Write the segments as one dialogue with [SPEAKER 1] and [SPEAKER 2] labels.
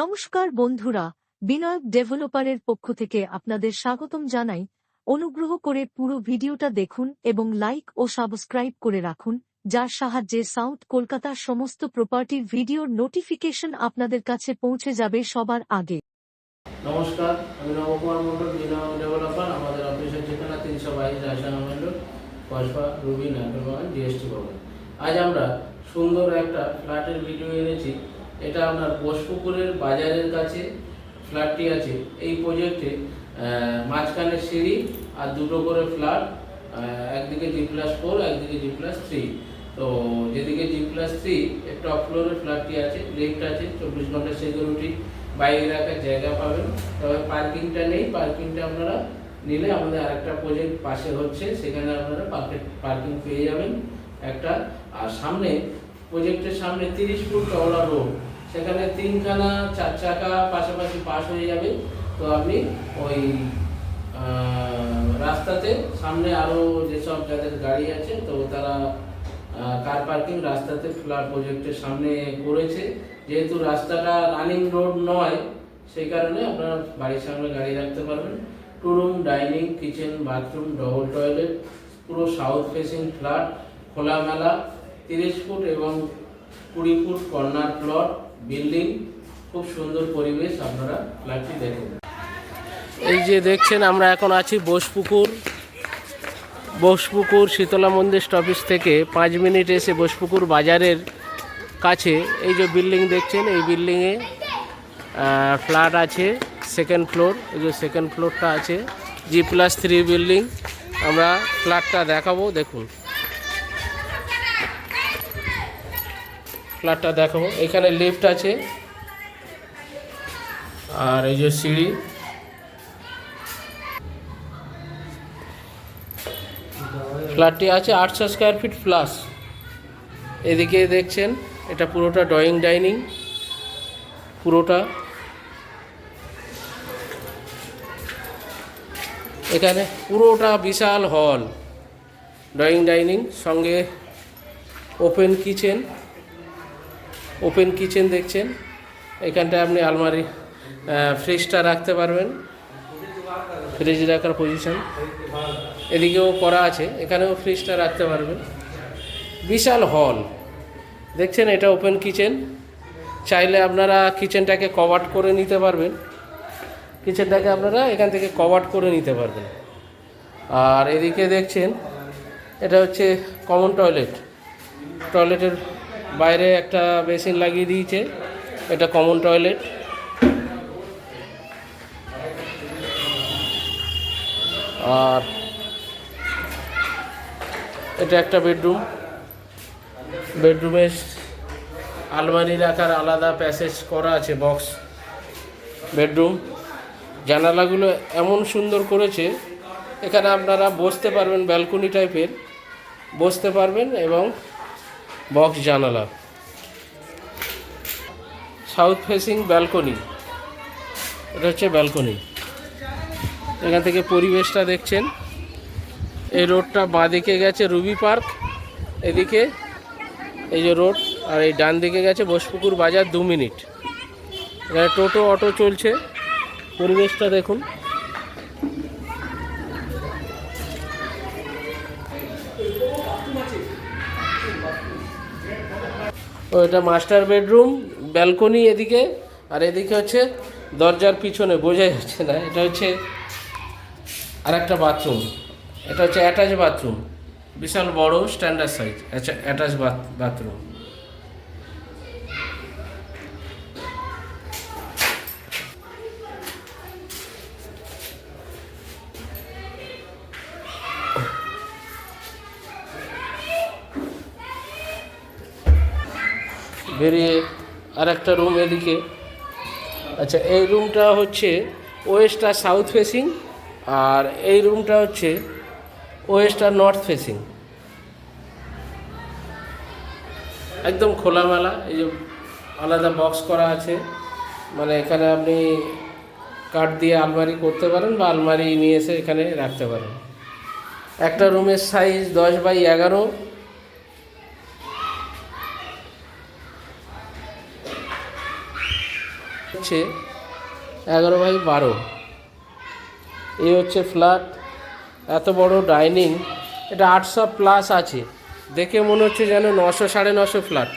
[SPEAKER 1] নমস্কার বন্ধুরা বিনায়ক ডেভেলপারের পক্ষ থেকে আপনাদের স্বাগতম জানাই। অনুগ্রহ করে পুরো ভিডিওটা দেখুন এবং লাইক ও সাবস্ক্রাইব করে রাখুন, যার সাহায্যে সাউথ কলকাতার সমস্ত প্রপার্টির ভিডিওর নোটিফিকেশন আপনাদের কাছে পৌঁছে যাবে সবার আগে।
[SPEAKER 2] নমস্কার, আমি নবকুমার মন্ডল বিনাম ডেভেলপার। আমাদের অফিসের ঠিকানা তিনশো বাইশ রাজশাহী মন্ডল কসবা, রুবি জিএসটি ভবন। আজ আমরা সুন্দর একটা ফ্ল্যাটের ভিডিও এনেছি। এটা আপনার বোসপুকুরের বাজারের কাছে, ফ্ল্যাটটি আছে, এই প্রজেক্টে মাঝখানে সিঁড়ি আর দুটো করে ফ্ল্যাট একদিকে জি প্লাস ফোর একদিকে জি প্লাস থ্রি তো যেদিকে জি প্লাস থ্রি টপ ফ্লোরের ফ্ল্যাটটি আছে লিফট আছে, চব্বিশ ঘণ্টা সিকিউরিটি বাইরে রাখার জায়গা পাবেন। তবে পার্কিংটা নেই পার্কিংটা আপনারা নিলে আমাদের আরেকটা প্রজেক্ট পাশে হচ্ছে, সেখানে আপনারা পার্কিং পেয়ে যাবেন একটা। আর সামনে প্রজেক্টের সামনে তিরিশ ফুট চওড়া রোড সেখানে তিনখানা চার চাকা পাশাপাশি পাশ হয়ে যাবে। তো আপনি ওই রাস্তাতে সামনে আরও যেসব যাদের গাড়ি আছে, তো তারা কার পার্কিং রাস্তাতে ফ্ল্যাট প্রজেক্টের সামনে করেছে। যেহেতু রাস্তাটা রানিং রোড নয়, সেই কারণে আপনারা বাড়ির সামনে গাড়ি রাখতে পারবেন। Two room dining kitchen bathroom double toilet পুরো সাউথ ফেসিং ফ্ল্যাট খোলামেলা, তিরিশ ফুট এবং কুড়ি ফুট কর্নার প্লট বিল্ডিং, খুব সুন্দর পরিবেশ, আপনারা ফ্ল্যাটটি দেখুন। এই যে দেখছেন, আমরা এখন আছি বোসপুকুর। বোসপুকুর শীতলা মন্দির স্টপেজ থেকে পাঁচ মিনিট এসে বোসপুকুর বাজারের কাছে। এই যে বিল্ডিং দেখছেন, এই বিল্ডিংয়ে ফ্ল্যাট আছে সেকেন্ড ফ্লোর এই যে সেকেন্ড ফ্লোরটা আছে জি প্লাস থ্রি বিল্ডিং আমরা ফ্ল্যাটটা দেখাবো, দেখুন। ফ্ল্যাটটা দেখাবো। এখানে লিফট আছে। আর এই যে সিঁড়ি। ফ্ল্যাটটি আছে আটশো স্কোয়ার ফিট প্লাস এদিকে দেখছেন, এটা পুরোটা ড্রয়িং ডাইনিং পুরোটা। এখানে পুরোটা বিশাল হল ড্রয়িং ডাইনিং সঙ্গে ওপেন কিচেন ওপেন কিচেন দেখছেন। এখানটায় আপনি আলমারি ফ্রিজটা রাখতে পারবেন। ফ্রিজ রাখার পজিশন এদিকেও করা আছে, এখানেও ফ্রিজটা রাখতে পারবেন। বিশাল হল দেখছেন, এটা ওপেন কিচেন চাইলে আপনারা কিচেনটাকে কভার করে নিতে পারবেন। কিচেনটাকে আপনারা এখান থেকে কভার করে নিতে পারবেন। আর এদিকে দেখছেন, এটা হচ্ছে কমন টয়লেট টয়লেটের বাইরে একটা বেসিন লাগিয়ে দিয়েছে, এটা কমন টয়লেট আর এটা একটা বেডরুম বেডরুমে আলমারি রাখার আলাদা প্যাসেজ করা আছে বক্স বেডরুম জানালাগুলো এমন সুন্দর করেছে, এখানে আপনারা বসতে পারবেন ব্যালকনি টাইপের বসতে পারবেন এবং বক্স জানালা। সাউথ ফেসিং ব্যালকনি এটা হচ্ছে ব্যালকনি এখান থেকে পরিবেশটা দেখছেন। এই রোডটা বাঁদিকে গেছে রুবি পার্ক। এদিকে এই যে রোড আর এই ডান দিকে গেছে বোসপুকুর বাজার দু মিনিট। এখানে টোটো, অটো চলছে। পরিবেশটা দেখুন। এটা মাস্টার বেডরুম, ব্যালকনি এদিকে, আর এদিকে হচ্ছে দরজার পিছনে, বোঝাই যাচ্ছে না, এটা হচ্ছে আর একটা বাথরুম এটা হচ্ছে অ্যাটাচ বাথরুম বিশাল বড় স্ট্যান্ডার্ড সাইজ আচ্ছা অ্যাটাচ বাথরুম বেরিয়ে আর একটা রুম এদিকে। আচ্ছা এই রুমটা হচ্ছে ওয়েস্ট আর সাউথ ফেসিং আর এই রুমটা হচ্ছে ওয়েস্ট আর নর্থ ফেসিং একদম খোলামেলা, এই যে আলাদা বক্স করা আছে। মানে এখানে আপনি কাঠ দিয়ে আলমারি করতে পারেন বা আলমারি নিয়ে এসে এখানে রাখতে পারেন। একটা রুমের সাইজ দশ বাই এগারো হচ্ছে এগারো বাই বারো। এই হচ্ছে ফ্ল্যাট এত বড় ডাইনিং এটা আটশো প্লাস আছে। দেখে মনে হচ্ছে যেন নশো সাড়ে নশো ফ্ল্যাট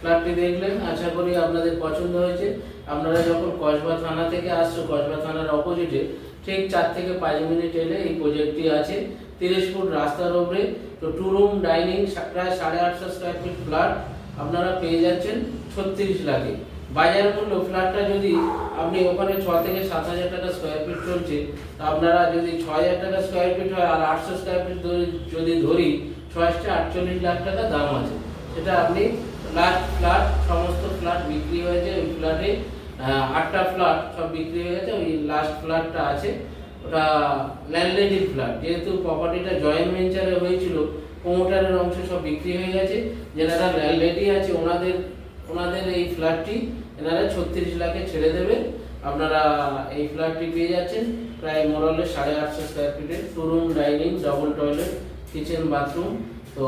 [SPEAKER 2] ফ্ল্যাটটি দেখলেন, আশা করি আপনাদের পছন্দ হয়েছে। আপনারা যখন কসবা থানা থেকে আসছো, কসবা থানার অপোজিটে ঠিক চার থেকে পাঁচ মিনিট এলে এই প্রজেক্টটি আছে। তিরিশ ফুট রাস্তার ওপরে তো টু রুম ডাইনিং প্রায় সাড়ে আটশো স্কোয়ার ফিট ফ্ল্যাট আপনারা পেয়ে যাচ্ছেন ছত্রিশ লাখে। বাজার মূল্য, ফ্ল্যাটটা যদি আপনি ওখানে ছ থেকে সাত হাজার টাকা স্কোয়ার ফিট চলছে, তা আপনারা যদি ছ হাজার টাকা স্কোয়ার ফিট হয় আর আটশো স্কোয়ার ফিট যদি ধরি ছয়শটা আটচল্লিশ লাখ টাকা দাম আছে। সেটা আপনি ফ্ল্যাট ফ্ল্যাট সমস্ত ফ্ল্যাট বিক্রি হয়েছে ওই ফ্ল্যাটে আটটা ফ্ল্যাট সব বিক্রি হয়ে গেছে, ওই লাস্ট ফ্ল্যাটটা আছে। ওটা ল্যান্ডলেডির ফ্ল্যাট যেহেতু প্রপার্টিটা জয়েন্ট ভেঞ্চারে হয়েছিল প্রমোটারের অংশ সব বিক্রি হয়ে গেছে। যেনারা ল্যান্ডলেডি আছে, ওনাদের ওনাদের এই ফ্ল্যাটটি এনারা ছত্রিশ লাখে ছেড়ে দেবে। আপনারা এই ফ্ল্যাটটি পেয়ে যাচ্ছেন। প্রায় মোরালে সাড়ে আটশো স্কোয়ার ফিটের two room dining double toilet kitchen bathroom তো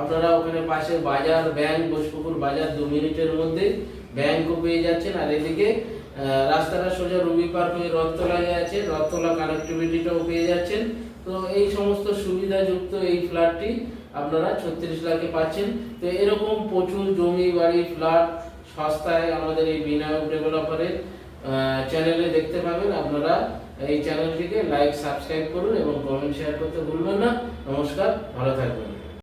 [SPEAKER 2] আপনারা ওখানে পাশে বাজার ব্যাংক বোসপুকুর বাজার দু মিনিটের মধ্যে ব্যাংকও পেয়ে যাচ্ছেন। আর এদিকে রাস্তাটা সোজা রুবি পার্ক হয়ে রথতলায় আছে। রথতলা কানেক্টিভিটিটাও পেয়ে যাচ্ছেন। তো এই সমস্ত সুবিধাযুক্ত এই ফ্ল্যাটটি আপনারা ছত্রিশ লাখে পাচ্ছেন। তো এরকম প্রচুর জমি বাড়ি, ফ্ল্যাট, সস্তায় আমাদের এই বিনায়ক ডেভেলপারের চ্যানেলে দেখতে পাবেন। আপনারা এই চ্যানেলটিকে লাইক, সাবস্ক্রাইব করুন এবং কমেন্ট শেয়ার করতে ভুলবেন না। নমস্কার, ভালো থাকবেন।